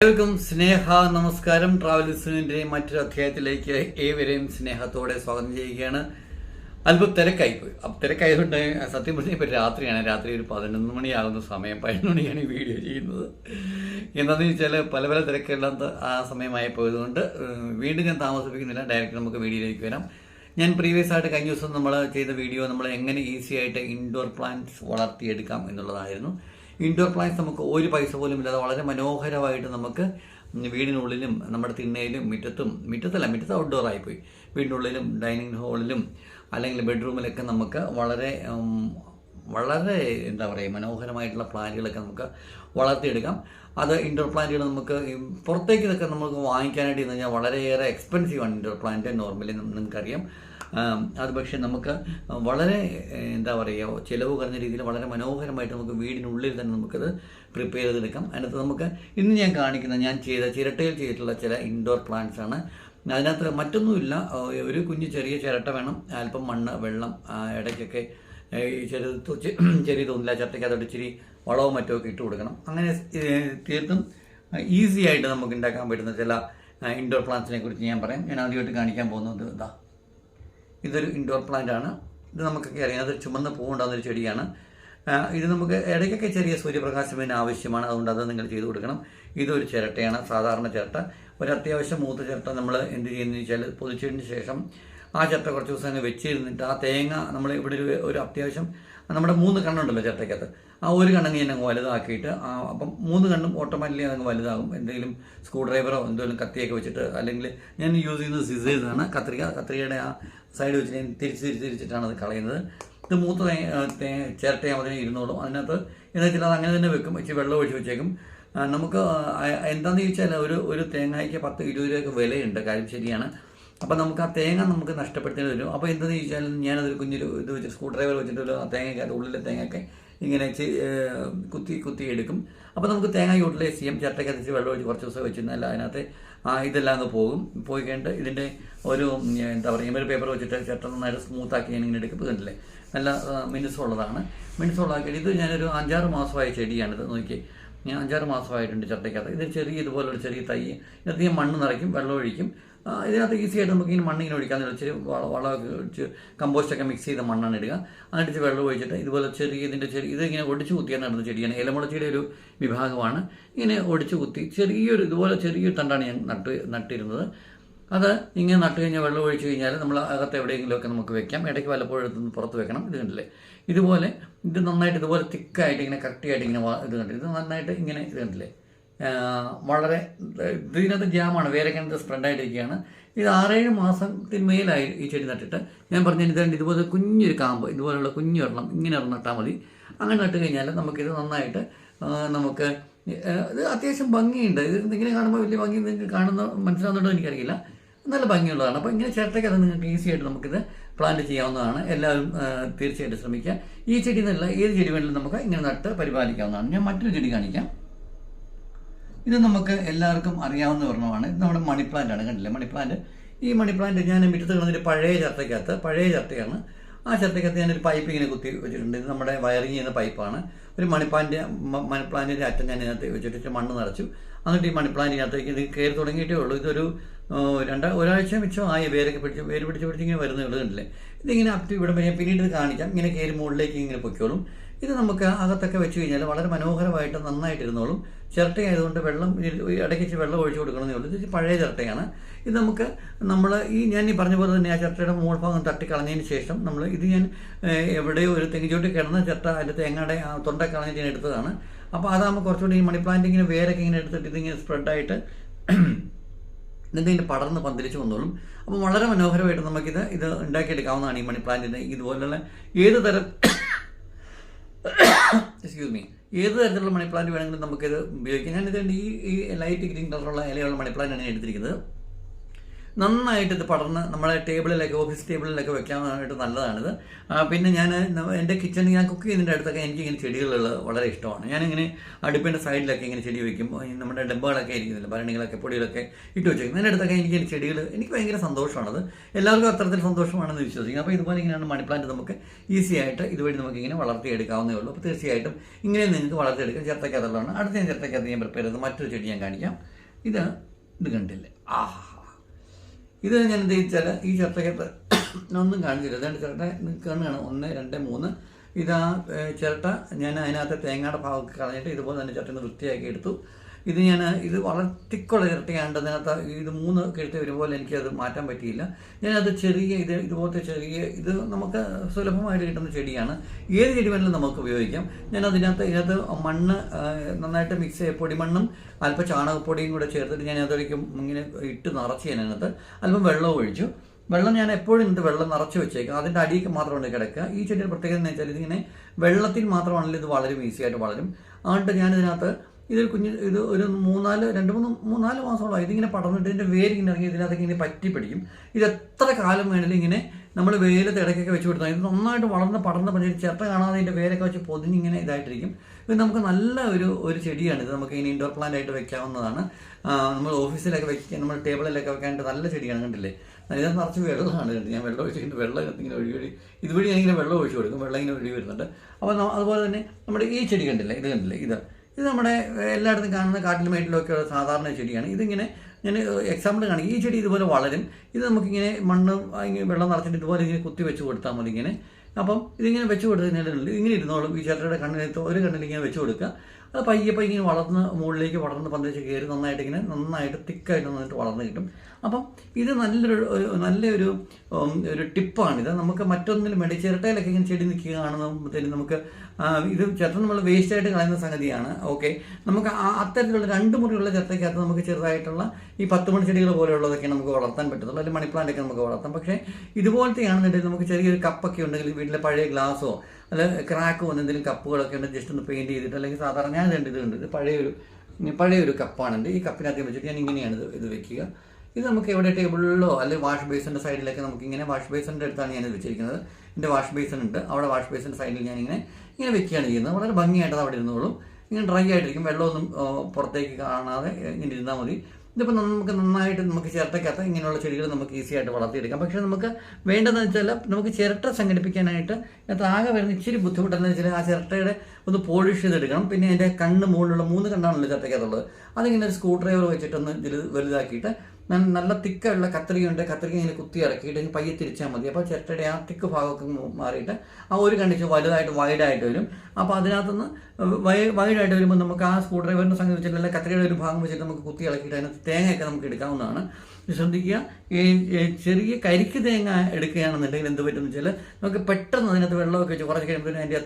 എല്ലാവർക്കും സ്നേഹ നമസ്കാരം. ട്രാവൽസിന്റെ മറ്റൊരു അധ്യായത്തിലേക്ക് ഏവരെയും സ്നേഹത്തോടെ സ്വാഗതം ചെയ്യുകയാണ്. അല്പം തിരക്കായിപ്പോയി അപ്പം തിരക്കായതുകൊണ്ട് സത്യം പറഞ്ഞാൽ ഇപ്പോൾ രാത്രിയാണ്. രാത്രി ഒരു പതിനൊന്ന് മണിയാകുന്ന സമയം പതിനൊന്ന് മണിയാണ് ഈ വീഡിയോ ചെയ്യുന്നത്. എന്താണെന്ന് വെച്ചാൽ പല പല തിരക്കില്ലാത്ത ആ സമയമായി പോയതുകൊണ്ട് വീണ്ടും ഞാൻ താമസിപ്പിക്കുന്നില്ല. ഡയറക്റ്റ് നമുക്ക് വീഡിയോയിലേക്ക് വരാം. ഞാൻ പ്രീവിയസ് ആയിട്ട് കഴിഞ്ഞ ദിവസം നമ്മൾ ചെയ്ത വീഡിയോ നമ്മൾ എങ്ങനെ ഈസി ആയിട്ട് ഇൻഡോർ പ്ലാന്റ്സ് വളർത്തിയെടുക്കാം എന്നുള്ളതായിരുന്നു. ഇൻഡോർ പ്ലാന്റ്സ് നമുക്ക് ഒരു പൈസ പോലും ഇല്ലാതെ വളരെ മനോഹരമായിട്ട് നമുക്ക് വീടിനുള്ളിലും നമ്മുടെ തിണ്ണയിലും മുറ്റത്തും മുറ്റത്തല്ല മുറ്റത്ത് ഔട്ട്ഡോർ ആയിപ്പോയി. വീടിനുള്ളിലും ഡൈനിങ് ഹാളിലും അല്ലെങ്കിൽ ബെഡ്റൂമിലൊക്കെ നമുക്ക് വളരെ വളരെ എന്താ പറയുക മനോഹരമായിട്ടുള്ള പ്ലാന്റുകളൊക്കെ നമുക്ക് വളർത്തിയെടുക്കാം. അത് ഇൻഡോർ പ്ലാന്റുകൾ നമുക്ക് പുറത്തേക്ക് ഇതൊക്കെ നമുക്ക് വാങ്ങിക്കാനായിട്ട് ഇന്ന് കഴിഞ്ഞാൽ വളരെയേറെ എക്സ്പെൻസീവാണ് ഇൻഡോർ പ്ലാന്റ് നോർമലി നിങ്ങൾക്കറിയാം. അത് പക്ഷേ നമുക്ക് വളരെ എന്താ പറയുക ചിലവ് കുറഞ്ഞ രീതിയിൽ വളരെ മനോഹരമായിട്ട് നമുക്ക് വീടിനുള്ളിൽ തന്നെ നമുക്കത് പ്രിപ്പയർ ചെയ്തെടുക്കാം. അതിനകത്ത് നമുക്ക് ഇന്ന് ഞാൻ കാണിക്കുന്ന ഞാൻ ചെയ്ത ചിരട്ടയിൽ ചെയ്തിട്ടുള്ള ചില ഇൻഡോർ പ്ലാന്റ്സ് ആണ്. അതിനകത്ത് മറ്റൊന്നുമില്ല. ഒരു കുഞ്ഞ് ചെറിയ ചിരട്ട വേണം. അല്പം മണ്ണ് വെള്ളം ഇടയ്ക്കൊക്കെ ചെറിയ ചെറിയ തോന്നില്ല ചിരട്ടയ്ക്ക് അതോട് ഇച്ചിരി വളവും മറ്റോ ഒക്കെ ഇട്ട് കൊടുക്കണം. അങ്ങനെ തീർത്തും ഈസി ആയിട്ട് നമുക്ക് ഉണ്ടാക്കാൻ പറ്റുന്ന ചില ഇൻഡോർ പ്ലാന്റ്സിനെ കുറിച്ച് ഞാൻ പറയാം. ഞാൻ ആദ്യമായിട്ട് കാണിക്കാൻ പോകുന്നത് ഇതാ ഇതൊരു ഇൻഡോർ പ്ലാന്റ് ആണ്. ഇത് നമുക്കൊക്കെ അറിയാം. അതൊരു ചുമന്ന പൂവുണ്ടാകുന്നൊരു ചെടിയാണ്. ഇത് നമുക്ക് ഇടയ്ക്കൊക്കെ ചെറിയ സൂര്യപ്രകാശം ഇതിന് ആവശ്യമാണ്. അതുകൊണ്ട് അത് നിങ്ങൾ ചെയ്തു കൊടുക്കണം. ഇതൊരു ചിരട്ടയാണ് സാധാരണ ചിരട്ട. ഒരു അത്യാവശ്യം മൂത്ത ചിരട്ട നമ്മൾ എന്ത് ചെയ്യുന്നതെന്ന് വെച്ചാൽ പൊതിച്ചതിന് ശേഷം ആ ചിരട്ട കുറച്ച് ദിവസം അങ്ങ് വെച്ചിരുന്നിട്ട് ആ തേങ്ങ നമ്മൾ ഇവിടെ ഒരു ഒരു അത്യാവശ്യം നമ്മുടെ മൂന്ന് കണ്ണുണ്ടല്ലോ ചിരട്ടയ്ക്കകത്ത്. ആ ഒരു കണ്ണങ്ങ് ഞാൻ അങ്ങ് വലുതാക്കിയിട്ട് ആ, അപ്പം മൂന്ന് കണ്ണും ഓട്ടോമാറ്റിക്കലി അതങ്ങ് വലുതാകും. എന്തെങ്കിലും സ്ക്രൂ ഡ്രൈവറോ എന്തെങ്കിലും കത്തിയൊക്കെ വെച്ചിട്ട് അല്ലെങ്കിൽ ഞാൻ യൂസ് ചെയ്യുന്നത് സിസേഴ്സാണ് കത്രിക കത്രികയുടെ ആ സൈഡ് വെച്ചിട്ട് തിരിച്ച് തിരിച്ച് തിരിച്ചിട്ടാണ് അത് കളയുന്നത്. ഇത് മൂത്ത ചിരട്ടയാകുമ്പോൾ ഇരുന്നോളും. അതിനകത്ത് എന്ന് വെച്ചാൽ അത് അങ്ങനെ തന്നെ വെക്കും. ഇച്ചിരി വെള്ളം ഒഴിച്ച് വെച്ചേക്കും. നമുക്ക് എന്താണെന്ന് ചോദിച്ചാൽ ഒരു ഒരു തേങ്ങയ്ക്ക് പത്ത് ഇരുപത് രൂപയൊക്കെ വിലയുണ്ട്. കാര്യം ശരിയാണ്. അപ്പോൾ നമുക്ക് ആ തേങ്ങ നമുക്ക് നഷ്ടപ്പെടുത്തേണ്ടി വരും. അപ്പോൾ എന്താണെന്ന് ചോദിച്ചാൽ ഞാനതൊരു കുഞ്ഞൊരു ഇത് വെച്ച് സ്ക്രൂ ഡ്രൈവർ വെച്ചിട്ട് ഒരു തേങ്ങയ്ക്ക് ഉള്ളിലെ തേങ്ങയൊക്കെ ഇങ്ങനെ കുത്തി കുത്തി എടുക്കും. അപ്പോൾ നമുക്ക് തേങ്ങ യൂട്ടിലൈസ് ചെയ്യാം ചിരട്ടയ്ക്ക് അതിച്ച് വെള്ളം ഒഴിച്ച് കുറച്ച് ദിവസം വെച്ചിരുന്നാൽ അതിനകത്ത് ആ ഇതെല്ലാം അങ്ങ് പോകും. പോയി കഴിഞ്ഞിട്ട് ഇതിന്റെ ഒരു എന്താ പറയുക ഒരു പേപ്പർ വെച്ചിട്ട് ചിരട്ട നന്നായിട്ട് സ്മൂത്താക്കി ഞാൻ ഇങ്ങനെ എടുക്കും. കണ്ടില്ലേ? നല്ല മിനുസമുള്ളതാണ് മിനുസമുള്ളതാക്കിയിട്ട് ഇത് ഞാനൊരു അഞ്ചാറ് മാസമായ ചെടിയാണിത് നോക്കി ഞാൻ അഞ്ചാറ് മാസമായിട്ടുണ്ട് ചട്ടയ്ക്കകത്ത്. ഇത് ചെറിയ ഇതുപോലൊരു ചെറിയ തൈ. ഞാൻ മണ്ണ് നിറയ്ക്കും വെള്ളം ഒഴിക്കും. ഇതിനകത്ത് ഈസി ആയിട്ട് നമുക്ക് ഇങ്ങനെ മണ്ണിങ്ങനെ ഒഴിക്കാൻ വള- വളമൊക്കെ ഒഴിച്ച് കമ്പോസ്റ്റൊക്കെ മിക്സ് ചെയ്ത മണ്ണാണ് ഇടുക. എന്നിട്ട് വെള്ളം ഒഴിച്ചിട്ട് ഇതുപോലെ ചെറിയ ഇതിന്റെ ചെറിയ ഇത് ഇങ്ങനെ ഒടിച്ച് കുത്തിയാൽ നടന്ന ചെടിയാണ്. ഇലമുളച്ചിയുടെ ഒരു വിഭാഗമാണ്. ഇങ്ങനെ ഒടിച്ച് കുത്തി ചെറിയൊരു ഇതുപോലെ ചെറിയൊരു തണ്ടാണ് ഞാൻ നട്ട് നട്ടിരുന്നത്. അത് ഇങ്ങനെ നട്ട് കഴിഞ്ഞാൽ വെള്ളം ഒഴിച്ച് കഴിഞ്ഞാൽ നമ്മൾ അകത്ത് എവിടെയെങ്കിലുമൊക്കെ നമുക്ക് വെക്കാം. ഇടയ്ക്ക് വല്ലപ്പോഴും എടുത്ത് പുറത്ത് വെക്കണം. ഇത് കണ്ടില്ലേ? ഇതുപോലെ ഇത് നന്നായിട്ട് ഇതുപോലെ തിക്കായിട്ട് ഇങ്ങനെ കട്ടിയായിട്ട് ഇങ്ങനെ ഇത് കണ്ടില്ലേ? ഇത് നന്നായിട്ട് ഇങ്ങനെ ഇത് കണ്ടില്ലേ? വളരെ ഇത് ഇതിനകത്ത് ജാമാണ് കിണറ്റ് സ്പ്രെഡായിട്ടിരിക്കുകയാണ് ഇത് ആറേഴ് മാസത്തിന് മേലായി ഈ ചെടി നട്ടിട്ട്. ഞാൻ പറഞ്ഞ ഇതുണ്ട് ഇതുപോലെ കുഞ്ഞൊരു കാമ്പ് ഇതുപോലുള്ള കുഞ്ഞു ഒരെണ്ണം ഇങ്ങനെ ഒരെണ്ണം നട്ടാൽ മതി. അങ്ങനെ നട്ട് കഴിഞ്ഞാൽ നമുക്കിത് നന്നായിട്ട് നമുക്ക് ഇത് അത്യാവശ്യം ഭംഗിയുണ്ട്. ഇത് ഇങ്ങനെ കാണുമ്പോൾ വലിയ ഭംഗി നിങ്ങൾക്ക് കാണുന്ന മനസ്സിലാവുന്നുണ്ടോ എനിക്കറിയില്ല. നല്ല ഭംഗിയുള്ളതാണ്. അപ്പോൾ ഇങ്ങനെ ചിരട്ടയ്ക്ക് അത് നിങ്ങൾക്ക് ഈസി ആയിട്ട് നമുക്കിത് പ്ലാന്റ് ചെയ്യാവുന്നതാണ്. എല്ലാവരും തീർച്ചയായിട്ടും ശ്രമിക്കുക. ഈ ചെടി എന്നല്ല ഏത് ചെടി വേണമെങ്കിലും നമുക്ക് ഇങ്ങനെ നട്ട് പരിപാലിക്കാവുന്നതാണ്. ഞാൻ മറ്റൊരു ചെടി കാണിക്കാം. ഇത് നമുക്ക് എല്ലാവർക്കും അറിയാവുന്ന ഒരെണ്ണമാണ്. ഇത് നമ്മുടെ മണി പ്ലാന്റ് ആണ് കണ്ടില്ലേ? മണി പ്ലാന്റ് ഈ മണി പ്ലാന്റ് ഞാൻ മിറ്റത്ത് കിടന്നൊരു പഴയ ചർത്തയ്ക്കകത്ത് പഴയ ചർത്തയാണ്. ആ ചർത്തയ്ക്കകത്ത് ഞാനൊരു പൈപ്പ് ഇങ്ങനെ കുത്തി വെച്ചിട്ടുണ്ട്. ഇത് നമ്മുടെ വയറിങ് ചെയ്യുന്ന പൈപ്പാണ് ഒരു മണി പ്ലാന്റ് മണി പ്ലാന്റിന്റെ അറ്റം ഞാൻ ഇതിനകത്ത് വെച്ചിട്ട് മണ്ണ് നിറച്ചു. എന്നിട്ട് ഈ മണി പ്ലാന്റിനകത്തേക്ക് ഇത് കയറി തുടങ്ങിയിട്ടേ ഉള്ളൂ. ഇതൊരു രണ്ടാ ഒരാഴ്ച മിച്ചം ആയി വേരൊക്കെ പിടിച്ച് വേര് പിടിച്ച് പിടിച്ച് ഇങ്ങനെ വരുന്നേ ഉള്ളൂ കണ്ടില്ലേ? ഇതിങ്ങനെ അപ് ഇവിടെ ഞാൻ പിന്നീട് കാണിക്കാം. ഇങ്ങനെ കയറി മുകളിലേക്ക് ഇങ്ങനെ പൊയ്ക്കോളും. ഇത് നമുക്ക് അകത്തൊക്കെ വെച്ച് കഴിഞ്ഞാൽ വളരെ മനോഹരമായിട്ട് നന്നായിട്ടിരുന്നോളും. ചിരട്ടയായതുകൊണ്ട് വെള്ളം ഇടയ്ക്കിച്ച് ഇടയ്ക്ക് വെള്ളം ഒഴിച്ചു കൊടുക്കണമെന്നേ ഉള്ളൂ. ഇത് പഴയ ചിരട്ടയാണ്. ഇത് നമുക്ക് നമ്മൾ ഈ ഞാൻ ഈ പറഞ്ഞ പോലെ തന്നെ ആ ചിരട്ടയുടെ മുകൾ ഭാഗം തട്ടിക്കളഞ്ഞതിന് ശേഷം നമ്മൾ ഇത് ഞാൻ എവിടെയോ ഒരു തെങ്ങിച്ചോട്ടി കിടന്ന ചിരട്ട അതിന്റെ തേങ്ങയുടെ തൊണ്ട കളഞ്ഞിട്ട് ഞാൻ എടുത്തതാണ്. അപ്പോൾ അതാകുമ്പോൾ കുറച്ചുകൂടി ഈ മണി പ്ലാന്റിങ്ങിന് വേരൊക്കെ ഇങ്ങനെ എടുത്തിട്ട് ഇതിങ്ങനെ സ്പ്രെഡായിട്ട് ഇതിന്റെ പടർന്ന് പന്തലിച്ച് വന്നോളും. അപ്പോൾ വളരെ മനോഹരമായിട്ട് നമുക്കിത് ഇത് ഉണ്ടാക്കിയെടുക്കാവുന്നതാണ് ഈ മണി പ്ലാന്റിന്. ഇതുപോലുള്ള ഏത് തരം എക്സ്ക്യൂസ് മീ ഏത് തരത്തിലുള്ള മണി പ്ലാന്റ് വേണമെങ്കിലും നമുക്കിത് ഉപയോഗിക്കാം. ഞാനിത് ഈ ഈ ലൈറ്റ് ഗ്രീൻ കളറുള്ള ഇലയുള്ള മണി പ്ലാന്റാണ് ഞാൻ എടുത്തിരിക്കുന്നത്. നന്നായിട്ട് ഇത് പടർന്ന് നമ്മളെ ടേബിളിലൊക്കെ ഓഫീസ് ടേബിളിലൊക്കെ വെക്കാനായിട്ട് നല്ലതാണിത്. പിന്നെ ഞാൻ എന്റെ കിച്ചണിൽ ഞാൻ കുക്ക് ചെയ്യുന്നതിന്റെ അടുത്തൊക്കെ എനിക്ക് ഇങ്ങനെ ചെടികളുള്ളത് വളരെ ഇഷ്ടമാണ്. ഞാനിങ്ങനെ അടുപ്പിന്റെ സൈഡിലൊക്കെ ഇങ്ങനെ ചെടി വെക്കുമ്പോൾ നമ്മുടെ ഡബ്ബകളൊക്കെ ഇരിക്കുന്നില്ല ഭരണികളൊക്കെ പൊടികളൊക്കെ ഇട്ട് വെച്ചേക്കും. അതിന്റെ അടുത്തൊക്കെ എനിക്ക് ചെടികൾ എനിക്ക് ഭയങ്കര സന്തോഷമാണത്. എല്ലാവർക്കും അത്തരത്തിൽ സന്തോഷമാണെന്ന് വിശ്വസിക്കുന്നു അപ്പോൾ ഇതുപോലെ ഇങ്ങനെയാണ് മണി പ്ലാന്റ് നമുക്ക് ഈസി ആയിട്ട് ഇതുവഴി നമുക്ക് ഇങ്ങനെ വളർത്തിയെടുക്കാവുന്നേ ഉള്ളൂ. അപ്പോൾ തീർച്ചയായിട്ടും ഇങ്ങനെ നിങ്ങൾക്ക് വളർത്തിയെടുക്കാം. ചിരട്ടയ്ക്കകത്തുള്ളതാണ് അടുത്ത ഞാൻ ചിരട്ടയ്ക്കകത്ത് ഞാൻ പ്രിപ്പയർ ചെയ്ത് മറ്റൊരു ചെടി ഞാൻ കാണിക്കാം. ഇത് ഇത് കണ്ടില്ലേ? ആഹാ. ഇത് ഞാൻ എന്ത് വെച്ചാൽ ഈ ചിരട്ടയ്ക്കകത്ത് ഒന്നും കാണിച്ചില്ല. രണ്ട് ചിരട്ട കാണുകയാണ് ഒന്ന് രണ്ട് മൂന്ന്. ഇതാ ചിരട്ട ഞാൻ അതിനകത്ത് തേങ്ങയുടെ ഭാഗമൊക്കെ കളഞ്ഞിട്ട് ഇതുപോലെ തന്നെ ചിരട്ട വൃത്തിയാക്കി എടുത്തു. ഇത് ഞാൻ ഇത് വളരെ ഇരട്ടിയാണ്ട് അതിനകത്ത് ഇത് മൂന്ന് കിഴത്തി വരുമ്പോൾ എനിക്കത് മാറ്റാൻ പറ്റിയില്ല. ഞാനത് ചെറിയ ഇത് ഇതുപോലത്തെ ചെറിയ ഇത് നമുക്ക് സുലഭമായിട്ട് കിട്ടുന്ന ചെടിയാണ്. ഏത് ചെടി വേണമെങ്കിലും നമുക്ക് ഉപയോഗിക്കാം. ഞാൻ അതിനകത്ത് ഇതിനകത്ത് മണ്ണ് നന്നായിട്ട് മിക്സ് ചെയ്ത് പൊടിമണ്ണും അല്പം ചാണകപ്പൊടിയും കൂടെ ചേർത്തിട്ട് ഞാൻ അതൊരിക്കും ഇങ്ങനെ ഇട്ട് നിറച്ച് ഞാൻ അതിനകത്ത് അല്പം വെള്ളവും ഒഴിച്ചു. വെള്ളം ഞാൻ എപ്പോഴും ഇത് വെള്ളം നിറച്ച് വെച്ചേക്കും. അതിന്റെ അടിയിൽ മാത്രമാണ് കിടക്കുക. ഈ ചെടിയുടെ പ്രത്യേകത എന്ന് വെച്ചാൽ ഇതിങ്ങനെ വെള്ളത്തിൽ മാത്രമാണല്ലോ ഇത് വളരും ഈസിയായിട്ട് വളരും. അതുകൊണ്ട് ഞാൻ ഇതിനകത്ത് ഇതൊരു കുഞ്ഞ് ഇത് ഒരു മൂന്നാൽ രണ്ട് മൂന്ന് മൂന്നാൽ മാസമുള്ള ഇതിങ്ങനെ പടർന്നിട്ട് ഇതിന്റെ വേര് ഇങ്ങനെ ഇറങ്ങി ഇതിനകത്തേക്ക് ഇങ്ങനെ പറ്റി പിടിക്കും ഇത് എത്ര കാലം വേണമെങ്കിലും ഇങ്ങനെ നമ്മൾ വെയിലത്ത് ഇടയ്ക്കൊക്കെ വെച്ച് കൊടുത്താൽ ഇത് നന്നായിട്ട് വളർന്ന് പടർന്ന് പണി ചിരട്ട കാണാതെ ഇതിന്റെ വേരൊക്കെ വെച്ച് പൊതിഞ്ഞിങ്ങനെ ഇതായിട്ടിരിക്കും. ഇത് നമുക്ക് നല്ല ഒരു ഒരു ചെടിയാണ്. ഇത് നമുക്ക് ഇനി ഇൻഡോർ പ്ലാന്റ് ആയിട്ട് വെക്കാവുന്നതാണ്. നമ്മൾ ഓഫീസിലൊക്കെ വെക്കാൻ നമ്മൾ ടേബിളിലൊക്കെ വെക്കാനായിട്ട് നല്ല ചെടിയാണ് കണ്ടില്ലേ? ഇതിനകത്ത് നിറച്ച് വെള്ളമാണ് കണ്ടത് ഞാൻ വെള്ളം ഒഴിച്ചിട്ട് വെള്ളം ഇങ്ങനെ ഇങ്ങനെ ഒഴി ഒഴി ഇതുവഴി ഞാൻ ഇങ്ങനെ വെള്ളം ഒഴിച്ചു കൊടുക്കും. വെള്ളം ഇങ്ങനെ ഒഴുകി വരുന്നുണ്ട്. അപ്പോൾ അതുപോലെ തന്നെ നമ്മുടെ ഈ ചെടി കണ്ടില്ലേ? ഇത് കണ്ടില്ലേ? ഇത്. ഇത് നമ്മുടെ എല്ലായിടത്തും കാണുന്ന കാട്ടിലും മേട്ടിലൊക്കെ ഉള്ള സാധാരണ ചെടിയാണ്. ഇതിങ്ങനെ ഞാൻ എക്സാമ്പിൾ കാണിക്കും. ഈ ചെടി ഇതുപോലെ വളരും. ഇത് നമുക്കിങ്ങനെ മണ്ണ് വെള്ളം നിറച്ചിട്ട് ഇതുപോലെ ഇങ്ങനെ കുത്തി വെച്ച് കൊടുത്താൽ മതി ഇങ്ങനെ. അപ്പം ഇതിങ്ങനെ വെച്ച് കൊടുത്തതിനുള്ളിൽ ഇങ്ങനെ ഇരുന്നോളും. ഈ ചിരട്ടയുടെ കണ്ണിനകത്ത് ഒരു കണ്ണിൽ ഇങ്ങനെ വെച്ച് കൊടുക്കുക. അത് പയ്യെ പയ്യെ ഇങ്ങനെ വളർന്ന് മുകളിലേക്ക് വളർന്ന് പന്തലിച്ച് കയറി നന്നായിട്ട് ഇങ്ങനെ നന്നായിട്ട് തിക്കായിട്ട് നന്നായിട്ട് വളർന്ന് കിട്ടും. അപ്പം ഇത് നല്ലൊരു നല്ലൊരു ഒരു ടിപ്പാണിത് നമുക്ക് മറ്റൊന്നിലും വേണ്ടി ചിരട്ടയിലൊക്കെ ഇങ്ങനെ ചെടി നിൽക്കുക കാണുമ്പോഴത്തേനും നമുക്ക് ഇത് ചിരട്ട നമ്മൾ വേസ്റ്റായിട്ട് കളയുന്ന സംഗതിയാണ്. ഓക്കെ നമുക്ക് അത്തരത്തിലുള്ള രണ്ട് മുറിയുള്ള ചിരട്ടയ്ക്കകത്ത് നമുക്ക് ചെറുതായിട്ടുള്ള ഈ പത്ത് മണി ചെടികൾ പോലെയുള്ളതൊക്കെ നമുക്ക് വളർത്താൻ പറ്റത്തുള്ളൂ. അല്ലെങ്കിൽ മണിപ്ലാന്റൊക്കെ നമുക്ക് വളർത്താം. പക്ഷേ ഇതുപോലത്തെയാണെന്നുണ്ടെങ്കിൽ നമുക്ക് ചെറിയൊരു കപ്പൊക്കെ ഉണ്ടെങ്കിൽ വീട്ടിലെ പഴയ ഗ്ലാസ്സോ അല്ല ക്രാക്ക് വന്ന എന്തെങ്കിലും കപ്പുകളൊക്കെ ഉണ്ട് ജസ്റ്റ് ഒന്ന് പെയിന്റ് ചെയ്തിട്ട് അല്ലെങ്കിൽ സാധാരണ ഞാൻ രണ്ട് ഇതുണ്ട്. ഇത് പഴയൊരു പഴയൊരു കപ്പാണെന്റെ ഈ കപ്പിനകത്ത് വെച്ചിട്ട് ഞാൻ ഇങ്ങനെയാണ് ഇത് ഇത് വെക്കുക. ഇത് നമുക്ക് എവിടെ ടേബിളിലോ അല്ലെങ്കിൽ വാഷ് ബേസിന്റെ സൈഡിലൊക്കെ നമുക്ക് ഇങ്ങനെ വാഷ് ബേസിന്റെ അടുത്താണ് ഞാനിത് വെച്ചിരിക്കുന്നത്. എന്റെ വാഷ് ബേസിൻ ഉണ്ട്. അവിടെ വാഷ് ബേസിന്റെ സൈഡിൽ ഞാൻ ഇങ്ങനെ ഇങ്ങനെ വെക്കുകയാണ് ചെയ്യുന്നത്. വളരെ ഭംഗിയായിട്ട് അവിടെ ഇരുന്നോളും. ഇങ്ങനെ ഡ്രൈ ആയിട്ടിരിക്കും. വെള്ളമൊന്നും പുറത്തേക്ക് കാണാതെ ഇങ്ങനെ ഇരുന്നാൽ മതി. ഇതിപ്പോൾ നമുക്ക് നന്നായിട്ട് നമുക്ക് ചിരട്ടക്കകത്ത് ഇങ്ങനെയുള്ള ചെടികൾ നമുക്ക് ഈസി ആയിട്ട് വളർത്തിയെടുക്കാം. പക്ഷേ നമുക്ക് വേണ്ടതെന്ന് വെച്ചാൽ നമുക്ക് ചിരട്ട സംഘടിപ്പിക്കാനായിട്ട് അത് ആകെ വരുന്ന ഇച്ചിരി ബുദ്ധിമുട്ടെന്ന് വെച്ചാൽ ആ ചിരട്ടയുടെ ഒന്ന് പോളിഷ് ചെയ്തെടുക്കണം. പിന്നെ അതിന്റെ കണ്ണ് മുകളിലുള്ള മൂന്ന് കണ്ണാണല്ലോ ചിരട്ടയ്ക്കകത്തുള്ളത് അതിങ്ങനെ ഒരു സ്ക്രൂ ഡ്രൈവർ വെച്ചിട്ടൊന്ന് ഇതിൽ വലുതാക്കിയിട്ട് നല്ല തിക്കുള്ള കത്രികയുണ്ട്. കത്രിക ഇങ്ങനെ കുത്തി ഇറക്കിയിട്ട് പയ്യെ തിരിച്ചാൽ മതി. അപ്പോൾ ചിരട്ടയുടെ ആ തിക്ക് ഭാഗമൊക്കെ മാറിയിട്ട് ആ ഒരു കണ്ടിച്ച് വലുതായിട്ട് വൈഡായിട്ട് വരും. അപ്പോൾ അതിനകത്തുനിന്ന് വൈഡായിട്ട് വരുമ്പോൾ നമുക്ക് ആ സ്ക്രൂ ഡ്രൈവറിനെ സംബന്ധിച്ചിട്ടുള്ള കത്രികയുടെ ഒരു ഭാഗം വെച്ചിട്ട് നമുക്ക് കുത്തി ഇളക്കിയിട്ട് അതിനകത്ത് തേങ്ങയൊക്കെ നമുക്ക് എടുക്കാവുന്നതാണ്. ശ്രദ്ധിക്കുക. ഈ ചെറിയ കരിക്ക് തേങ്ങ എടുക്കുകയാണെന്നുണ്ടെങ്കിൽ എന്ത് പറ്റുമെന്ന് വെച്ചാൽ നമുക്ക് പെട്ടെന്ന് അതിനകത്ത് വെള്ളമൊക്കെ വെച്ച് കുറച്ച് കഴിയുമ്പോൾ അതിന്റെ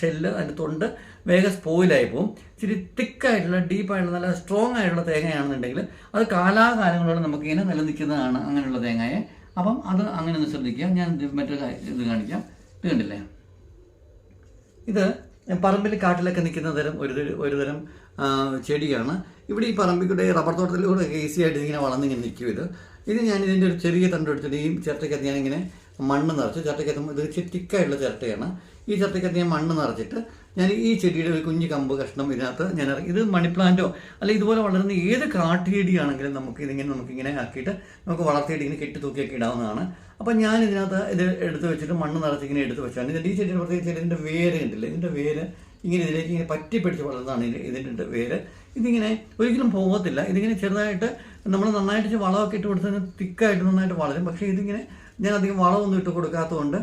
ഷെല്ല് അതിന്റെ തൊണ്ട് വേഗം സ്പോയിലായി പോകും. ഇച്ചിരി തിക്കായിട്ടുള്ള ഡീപ്പായിട്ടുള്ള നല്ല സ്ട്രോങ് ആയിട്ടുള്ള തേങ്ങയാണെന്നുണ്ടെങ്കിൽ അത് കാലാകാലങ്ങളോട് നമുക്കിങ്ങനെ നിലനിൽക്കുന്നതാണ് അങ്ങനെയുള്ള തേങ്ങയെ. അപ്പം അത് അങ്ങനെ ഒന്ന് ശ്രദ്ധിക്കുക. ഞാൻ മറ്റൊരു ഇത് കാണിക്കാം. ഇത് കണ്ടില്ലേ? ഇത് പറമ്പിൽ കാട്ടിലൊക്കെ നിൽക്കുന്ന തരം ഒരു ഒരുതരം ഒരു തരം ചെടിയാണ്. ഇവിടെ ഈ പറമ്പിൽ കൂടെ ഈ റബ്ബർ തോട്ടത്തിലൂടെ ഈസി ആയിട്ട് ഇങ്ങനെ വളർന്നിങ്ങനെ നിൽക്കും ഇത്. ഇത് ഞാൻ ഇതിന്റെ ഒരു ചെറിയ തണ്ട് എടുത്തിട്ട് ഈ ചിരട്ടയ്ക്കകത്ത് ഞാനിങ്ങനെ മണ്ണ് നിറച്ച് ചിരട്ടയ്ക്കകത്ത് ഇത് തിക്കായിട്ടുള്ള ചിരട്ടയാണ്. ഈ ചിരട്ടയ്ക്കകത്ത് ഞാൻ മണ്ണ് നിറച്ചിട്ട് ഞാൻ ഈ ചെടിയുടെ ഒരു കുഞ്ഞു കമ്പ് കഷ്ണം ഇതിനകത്ത് ഞാൻ ഇത് മണി പ്ലാന്റോ അല്ലെങ്കിൽ ഇതുപോലെ വളരുന്ന ഏത് കാട്ടുചെടിയാണെങ്കിലും നമുക്ക് ഇതിങ്ങനെ നമുക്കിങ്ങനെ ആക്കിയിട്ട് നമുക്ക് വളർത്തിയിട്ട് ഇങ്ങനെ കെട്ടി തൂക്കിയൊക്കെ ഇടാവുന്നതാണ്. അപ്പം ഞാൻ ഇതിനകത്ത് ഇത് എടുത്ത് വെച്ചിട്ട് മണ്ണ് നിറച്ച് ഇങ്ങനെ എടുത്ത് വെച്ചാണ്. ഇതിന്റെ ഈ ചെടിയുടെ പ്രത്യേകിച്ച് ഇതിന്റെ വേര് ഉണ്ടല്ലോ ഇതിന്റെ വേര് ഇങ്ങനെ ഇതിലേക്ക് ഇങ്ങനെ പറ്റി പിടിച്ച് വളർന്നതാണ് ഇത് ഇതിന്റെ വേര്. ഇതിങ്ങനെ ഒരിക്കലും പോകത്തില്ല. ഇതിങ്ങനെ ചെറുതായിട്ട് നമ്മൾ നന്നായിട്ട് വളമൊക്കെ ഇട്ട് കൊടുത്തതിന് തിക്കായിട്ട് നന്നായിട്ട് വളരും. പക്ഷേ ഇതിങ്ങനെ ഞാൻ അധികം വളമൊന്നും ഇട്ട് കൊടുക്കാത്തതുകൊണ്ട്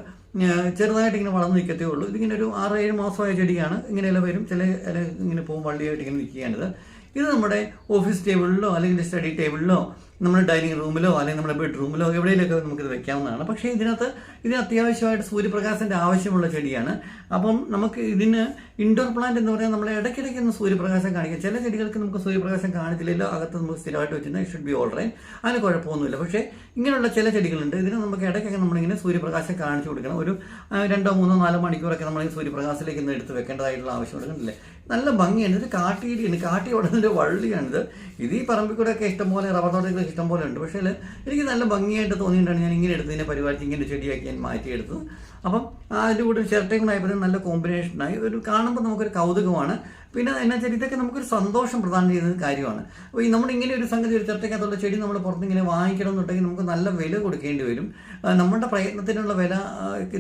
ചെറുതായിട്ട് ഇങ്ങനെ വളർന്ന് നിൽക്കത്തേ ഉള്ളൂ. ഇതിങ്ങനെ ഒരു ആറ് ഏഴ് മാസമായ ചെടിയാണ്. ഇങ്ങനെ ഇല വരും. ചില ഇല ഇങ്ങനെ പോകും വള്ളിയായിട്ട് ഇങ്ങനെ നിൽക്കുകയാണിത്. ഇത് നമ്മുടെ ഓഫീസ് ടേബിളിലോ അല്ലെങ്കിൽ സ്റ്റഡി ടേബിളിലോ നമ്മുടെ ഡൈനിങ് റൂമിലോ അല്ലെങ്കിൽ നമ്മുടെ ബെഡ്റൂമിലോ എവിടെയെങ്കിലൊക്കെ നമുക്കിത് വെക്കാവുന്നതാണ്. പക്ഷേ ഇതിനകത്ത് ഇതിന് അത്യാവശ്യമായിട്ട് സൂര്യപ്രകാശത്തിന്റെ ആവശ്യമുള്ള ചെടിയാണ്. അപ്പം നമുക്ക് ഇതിന് ഇൻഡോർ പ്ലാന്റ് എന്ന് പറഞ്ഞാൽ നമ്മൾ ഇടയ്ക്കിടയ്ക്ക് ഒന്ന് സൂര്യപ്രകാശം കാണിക്കാം. ചില ചെടികൾക്ക് നമുക്ക് സൂര്യപ്രകാശം കാണിച്ചില്ലല്ലോ അകത്ത് നമുക്ക് സ്ഥിരമായിട്ട് വെച്ചിരുന്നാൽ ഷുഡ് ബി ഓൾ റൈൻ അതിന് കുഴപ്പമൊന്നുമില്ല. പക്ഷേ ഇങ്ങനെയുള്ള ചില ചെടികളുണ്ട്. ഇതിന് നമുക്ക് ഇടയ്ക്കൊക്കെ നമ്മളിങ്ങനെ സൂര്യപ്രകാശം കാണിച്ചു കൊടുക്കണം. ഒരു രണ്ടോ മൂന്നോ നാലോ മണിക്കൂറൊക്കെ ഈ സൂര്യപ്രകാശത്തിലേക്ക് ഒന്ന് എടുത്ത് വെക്കേണ്ടതായിട്ടുള്ള ആവശ്യമുണ്ടല്ലേ കണ്ടില്ലേ നല്ല ഭംഗിയാണ് ഇത് കാട്ടിയിടിയാണ് കാട്ടി ഉടനെ വള്ളിയാണിത്. ഇത് ഈ പറമ്പിൽ കൂടെ ഒക്കെ ഇഷ്ടംപോലെ റബ്ബർ തോട്ടങ്ങൾ ഇഷ്ടംപോലെ ഉണ്ട്. പക്ഷേ എനിക്ക് നല്ല ഭംഗിയായിട്ട് തോന്നിയിട്ടാണ് ഞാൻ ഇങ്ങനെ എടുത്തതിനെ പരിപാലിച്ച് ഇങ്ങനെ ചെടിയാക്കി ഞാൻ മാറ്റിയെടുത്തത്. അപ്പം അതിന്റെ കൂടെ ചിരട്ടയും കൂടെ ആയപ്പോൾ നല്ല കോമ്പിനേഷനായി ഒരു കാണുമ്പോൾ നമുക്കൊരു കൗതുകമാണ്. പിന്നെ എന്നാ വെച്ചാൽ ഇതൊക്കെ നമുക്കൊരു സന്തോഷം പ്രദാനം ചെയ്യുന്ന കാര്യമാണ്. അപ്പോൾ ഈ നമ്മളിങ്ങനെ ഇങ്ങനെ ഒരു സംഗതി ഒരു ചിരട്ടയ്ക്കകത്തുള്ള ചെടി നമ്മൾ പുറത്ത് ഇങ്ങനെ വാങ്ങിക്കണം എന്നുണ്ടെങ്കിൽ നമുക്ക് നല്ല വില കൊടുക്കേണ്ടി വരും. നമ്മുടെ പ്രയത്നത്തിനുള്ള വില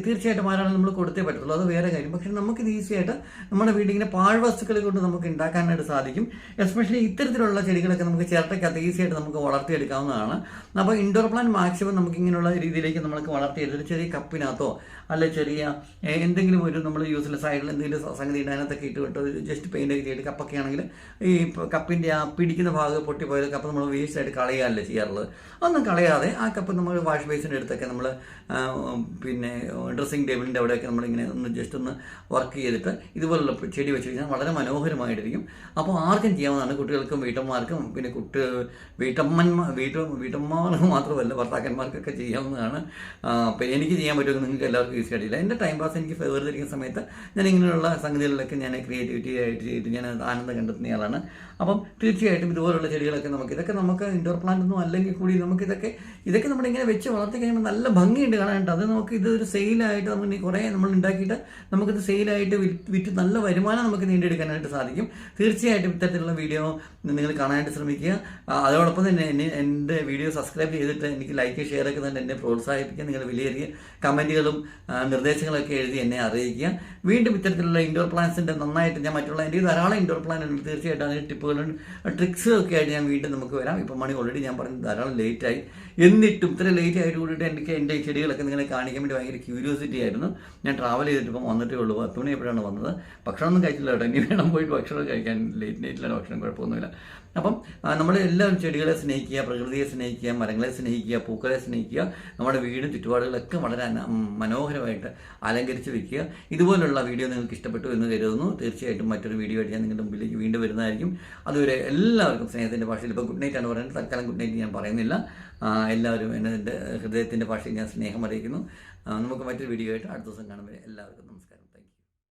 തീർച്ചയായിട്ടും ആരാണ് നമ്മൾ കൊടുത്തേ പറ്റത്തുള്ളൂ. അത് വേറെ കാര്യം. പക്ഷേ നമുക്കിത് ഈസിയായിട്ട് നമ്മുടെ വീട്ടിങ്ങനെ പാഴ്വസ്തുക്കൾ കൊണ്ട് നമുക്ക് ഉണ്ടാക്കാനായിട്ട് സാധിക്കും. എസ്പെഷ്യലി ഇത്തരത്തിലുള്ള ചെടികളൊക്കെ നമുക്ക് ചിരട്ടയ്ക്കകത്ത് ഈസിയായിട്ട് നമുക്ക് വളർത്തിയെടുക്കാവുന്നതാണ്. അപ്പോൾ ഇൻഡോർ പ്ലാന്റ് മാക്സിമം നമുക്ക് ഇങ്ങനെയുള്ള രീതിയിലേക്ക് നമ്മൾക്ക് വളർത്തിയെടുത്തിട്ട് ചെറിയ കപ്പിനകത്തോ അല്ലെ ചെറിയ എന്തെങ്കിലും ഒരു നമ്മൾ യൂസ്ലെസ് ആയിട്ടുള്ള എന്തെങ്കിലും സംഗതി അതിനകത്തൊക്കെ ഇട്ട് വിട്ട് ജസ്റ്റ് പെയിന്റ് ഒക്കെ ചെയ്തിട്ട് കപ്പൊക്കെ ആണെങ്കിൽ ഈ കപ്പിന്റെ ആ പിടിക്കുന്ന ഭാഗം പൊട്ടിപ്പോയത് കപ്പ് നമ്മൾ വേസ്റ്റ് ആയിട്ട് കളയാനല്ലേ ചെയ്യാറുള്ളത്. ഒന്നും കളയാതെ ആ കപ്പ് നമ്മൾ വാഷ് ബേസിന്റെ അടുത്തൊക്കെ നമ്മൾ പിന്നെ ഡ്രസ്സിങ് ടേബിളിന്റെ അവിടെയൊക്കെ നമ്മളിങ്ങനെ ഒന്ന് ജസ്റ്റ് ഒന്ന് വർക്ക് ചെയ്തിട്ട് ഇതുപോലുള്ള ചെടി വെച്ച് കഴിഞ്ഞാൽ വളരെ മനോഹരമായിട്ടിരിക്കും. അപ്പോൾ ആർക്കും ചെയ്യാവുന്നതാണ് കുട്ടികൾക്കും വീട്ടമ്മമാർക്കും പിന്നെ കുട്ടി വീട്ടമ്മന്മാർ വീട്ട വീട്ടമ്മമാർക്ക് മാത്രമല്ല ഭർത്താക്കന്മാർക്കൊക്കെ ചെയ്യാവുന്നതാണ്. അപ്പം എനിക്ക് ചെയ്യാൻ പറ്റുമെന്ന് നിങ്ങൾക്ക് എല്ലാവർക്കും ഈസി ആയിട്ടില്ല. എന്റെ ടൈം പാസ് എനിക്ക് വെറുതെ ഇരിക്കുന്ന സമയത്ത് ഞാൻ ഇങ്ങനെയുള്ള സംഗതികളിലൊക്കെ ഞാൻ ക്രിയേറ്റിവിറ്റി ആയിട്ട് ചെയ്തിട്ട് ഞാൻ ആനന്ദം കണ്ടെത്തുന്നയാളാണ് അപ്പം തീർച്ചയായിട്ടും ഇതുപോലുള്ള ചെടികളൊക്കെ നമുക്ക് ഇതൊക്കെ നമുക്ക് ഇൻഡോർ പ്ലാന്റ് ഒന്നും അല്ലെങ്കിൽ കൂടി നമുക്ക് ഇതൊക്കെ ഇതൊക്കെ നമ്മൾ ഇങ്ങനെ വെച്ച് വളർത്തി കഴിയുമ്പോൾ നല്ല ഭംഗിയുണ്ട് കാണാനായിട്ട് അത് നമുക്ക് ഇതൊരു സെയിലായിട്ട് നമുക്ക് കുറേ നമ്മൾ ഉണ്ടാക്കിയിട്ട് നമുക്കിത് സെയിലായിട്ട് വിറ്റ് നല്ല വരുമാനം നമുക്ക് നേടിയെടുക്കാനായിട്ട് സാധിക്കും. തീർച്ചയായിട്ടും ഇത്തരത്തിലുള്ള വീഡിയോ നിങ്ങൾ കാണാനായിട്ട് ശ്രമിക്കുക. അതോടൊപ്പം തന്നെ എന്റെ വീഡിയോ സബ്സ്ക്രൈബ് ചെയ്തിട്ട് എനിക്ക് ലൈക്ക് ഷെയർ ഒക്കെ തന്നെ എന്നെ പ്രോത്സാഹിപ്പിക്കുക നിങ്ങൾ വിലയേറിയ കമന്റുകളും നിർദ്ദേശങ്ങളൊക്കെ എഴുതി എന്നെ അറിയിക്കുക. വീണ്ടും ഇത്തരത്തിലുള്ള ഇൻഡോർ പ്ലാന്റ്സിന്റെ നന്നായിട്ട് ഞാൻ മറ്റുള്ള എന്റെ ധാരാളം ഇൻഡോർ പ്ലാന്റ് തീർച്ചയായിട്ടും അതിന് ടിപ്പുകളും ട്രിക്സും ഒക്കെ ആയിട്ട് ഞാൻ വീണ്ടും നമുക്ക് വരാം. ഇപ്പം മണി ഓൾറെഡി ഞാൻ പറഞ്ഞത് ധാരാളം ലേറ്റായി എന്നിട്ടും ഇത്ര ലേറ്റ് ആയിട്ട് കൂടിയിട്ട് എനിക്ക് എന്റെ ചെടികളൊക്കെ നിങ്ങളെ കാണിക്കാൻ വേണ്ടി ഭയങ്കര ക്യൂരിയോസിറ്റി ആയിരുന്നു. ഞാൻ ട്രാവൽ ചെയ്തിട്ട് ഇപ്പം വന്നിട്ടേ ഉള്ളൂ. പത്ത് മണിയപ്പോഴാണ് വന്നത്? ഭക്ഷണമൊന്നും കഴിച്ചില്ല കേട്ടോ. ഇനി വേണം പോയിട്ട് ഭക്ഷണം കഴിക്കാൻ. ലേറ്റ് നൈറ്റിലാണ് ഭക്ഷണം കുഴപ്പമൊന്നുമില്ല. അപ്പം നമ്മൾ എല്ലാവരും ചെടികളെ സ്നേഹിക്കുക പ്രകൃതിയെ സ്നേഹിക്കുക മരങ്ങളെ സ്നേഹിക്കുക പൂക്കളെ സ്നേഹിക്കുക നമ്മുടെ വീടും ചുറ്റുപാടുകളൊക്കെ വളരെ മനോഹരമായിട്ട് അലങ്കരിച്ച് വെക്കുക. ഇതുപോലുള്ള വീഡിയോ നിങ്ങൾക്ക് ഇഷ്ടപ്പെട്ടു എന്ന് കരുതുന്നു. തീർച്ചയായിട്ടും മറ്റൊരു വീഡിയോ ആയിട്ട് ഞാൻ നിങ്ങളുടെ മുമ്പിലേക്ക് വീണ്ടും വരുന്നതായിരിക്കും. അതുവരെ എല്ലാവർക്കും സ്നേഹത്തിന്റെ ഭാഷയിൽ ഇപ്പോൾ ഗുഡ് നൈറ്റ് ആണ് പറയുന്നത്. തൽക്കാലം ഗുഡ് നൈറ്റ് ഞാൻ പറയുന്നില്ല. എല്ലാവരും എന്റെ ഹൃദയത്തിന്റെ ഭാഷയിൽ ഞാൻ സ്നേഹം അറിയിക്കുന്നു. നമുക്ക് മറ്റൊരു വീഡിയോ ആയിട്ട് അടുത്ത ദിവസം കാണുമ്പോൾ എല്ലാവർക്കും നമസ്കാരം.